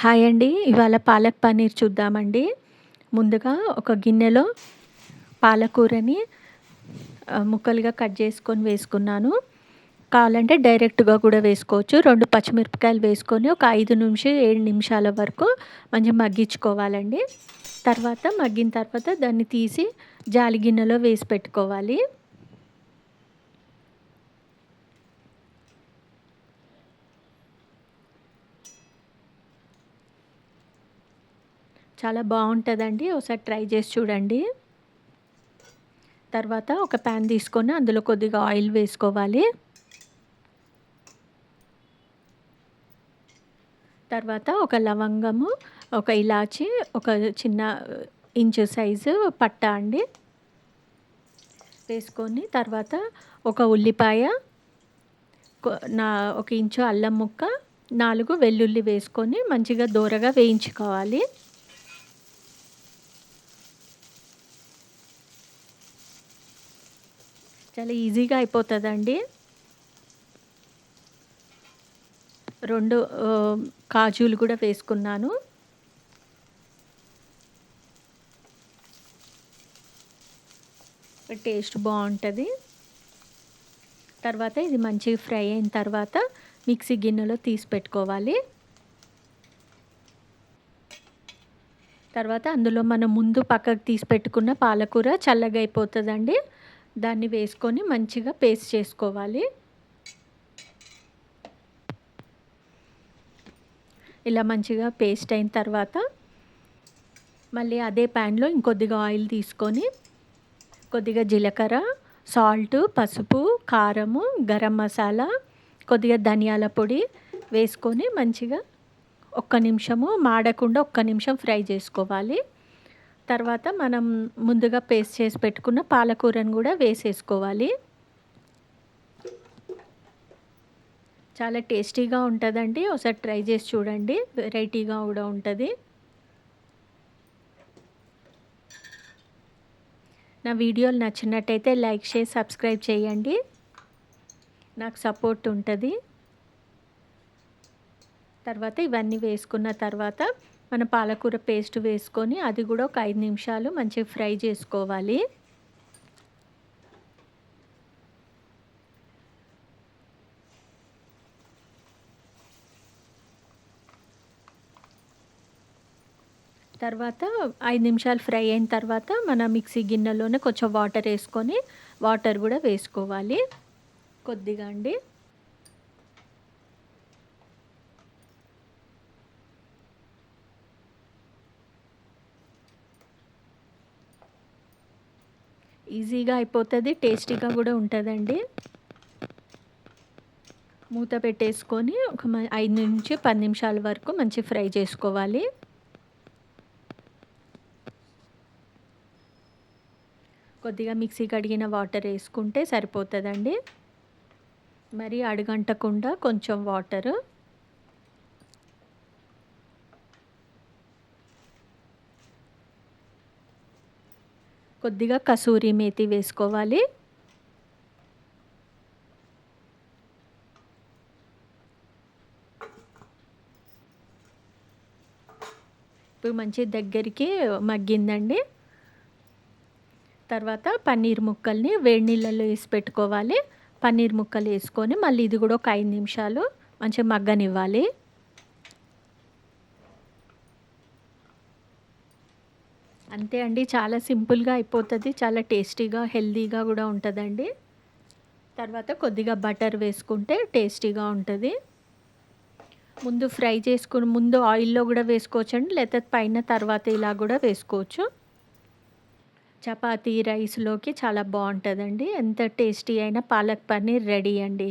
Hi అండి. ఇవాళ పాలక్ పన్నీర్ చూద్దామండి. ముందుగా ఒక గిన్నెలో పాలకూరని ముక్కలుగా కట్ చేసుకొని వేసుకున్నాను. కావాలంటే డైరెక్ట్గా కూడా వేసుకోవచ్చు. రెండు పచ్చిమిరపకాయలు వేసుకొని ఒక ఐదు నుంచి ఏడు నిమిషాల వరకు మంచిగా మగ్గించుకోవాలండి. తర్వాత మగ్గిన తర్వాత దాన్ని తీసి జాలి గిన్నెలో వేసి పెట్టుకోవాలి. చాలా బాగుంటుందండి. ఒకసారి ట్రై చేసి చూడండి. తర్వాత ఒక ప్యాన్ తీసుకొని అందులో కొద్దిగా ఆయిల్ వేసుకోవాలి. తర్వాత ఒక లవంగము ఒక ఇలాచి ఒక చిన్న ఇంచు సైజు పట్ట అండి. వేసుకొని తర్వాత ఒక ఉల్లిపాయ నా ఒక ఇంచు అల్లం ముక్క నాలుగు వెల్లుల్లి వేసుకొని మంచిగా దూరగా వేయించుకోవాలి. చాలా ఈజీగా అయిపోతుందండి. రెండు కాజులు కూడా వేసుకున్నాను. టేస్ట్ బాగుంటుంది. తర్వాత ఇది మంచిగా ఫ్రై అయిన తర్వాత మిక్సీ గిన్నెలో తీసి పెట్టుకోవాలి. తర్వాత అందులో మనం ముందు పక్కకు తీసి పెట్టుకున్న పాలకూర చల్లగా అయిపోతుందండి. దాన్ని వేసుకొని మంచిగా పేస్ట్ చేసుకోవాలి. ఇలా మంచిగా పేస్ట్ అయిన తర్వాత మళ్ళీ అదే ప్యాన్లో ఇంకొద్దిగా ఆయిల్ తీసుకొని కొద్దిగా జీలకర్ర సాల్ట్ పసుపు కారము గరం మసాలా కొద్దిగా ధనియాల పొడి వేసుకొని మంచిగా ఒక్క నిమిషము మాడకుండా ఒక్క నిమిషం ఫ్రై చేసుకోవాలి. తర్వాత మనం ముందుగా పేస్ట్ చేసి పెట్టుకున్న పాలకూరను కూడా వేసేసుకోవాలి. చాలా టేస్టీగా ఉంటుందండి. ఒకసారి ట్రై చేసి చూడండి. వెరైటీగా కూడా ఉంటుంది. నా వీడియోలు నచ్చినట్టయితే లైక్ చేసి సబ్స్క్రైబ్ చేయండి. నాకు సపోర్ట్ ఉంటుంది. తర్వాత ఇవన్నీ వేసుకున్న తర్వాత మన పాలకూర పేస్ట్ వేసుకొని అది కూడా ఒక ఐదు నిమిషాలు మంచిగా ఫ్రై చేసుకోవాలి. తర్వాత ఐదు నిమిషాలు ఫ్రై అయిన తర్వాత మన మిక్సీ గిన్నెలోనే కొంచెం వాటర్ వేసుకొని వాటర్ కూడా వేసుకోవాలి. కొద్దిగా అండి. ఈజీగా అయిపోతుంది టేస్టీగా కూడా ఉంటుందండి. మూత పెట్టేసుకొని ఒక ఐదు నుంచి పది నిమిషాల వరకు మంచి ఫ్రై చేసుకోవాలి. కొద్దిగా మిక్సీ కడిగిన వాటర్ వేసుకుంటే సరిపోతుందండి. మరి అడుగంటకుండా కొంచెం వాటరు. కొద్దిగా కసూరి మేతి వేసుకోవాలి. ఇప్పుడు మంచి దగ్గరికి మగ్గిందండి. తర్వాత పన్నీర్ ముక్కల్ని వేడి నీళ్ళల్లో వేసి పెట్టుకోవాలి. పన్నీర్ ముక్కలు వేసుకొని మళ్ళీ ఇది కూడా ఒక ఐదు నిమిషాలు మంచిగా మగ్గనివ్వాలి. అంతే అండి. చాలా సింపుల్గా అయిపోతుంది. చాలా టేస్టీగా హెల్తీగా కూడా ఉంటుందండి. తర్వాత కొద్దిగా బటర్ వేసుకుంటే టేస్టీగా ఉంటుంది. ముందు ఫ్రై చేసుకుని ముందు ఆయిల్లో కూడా వేసుకోవచ్చు అండి లేకపోతే పైన తర్వాత ఇలా కూడా వేసుకోవచ్చు. చపాతీ రైస్లోకి చాలా బాగుంటుందండి. ఎంత టేస్టీ అయినా పాలక్ పన్నీర్ రెడీ అండి.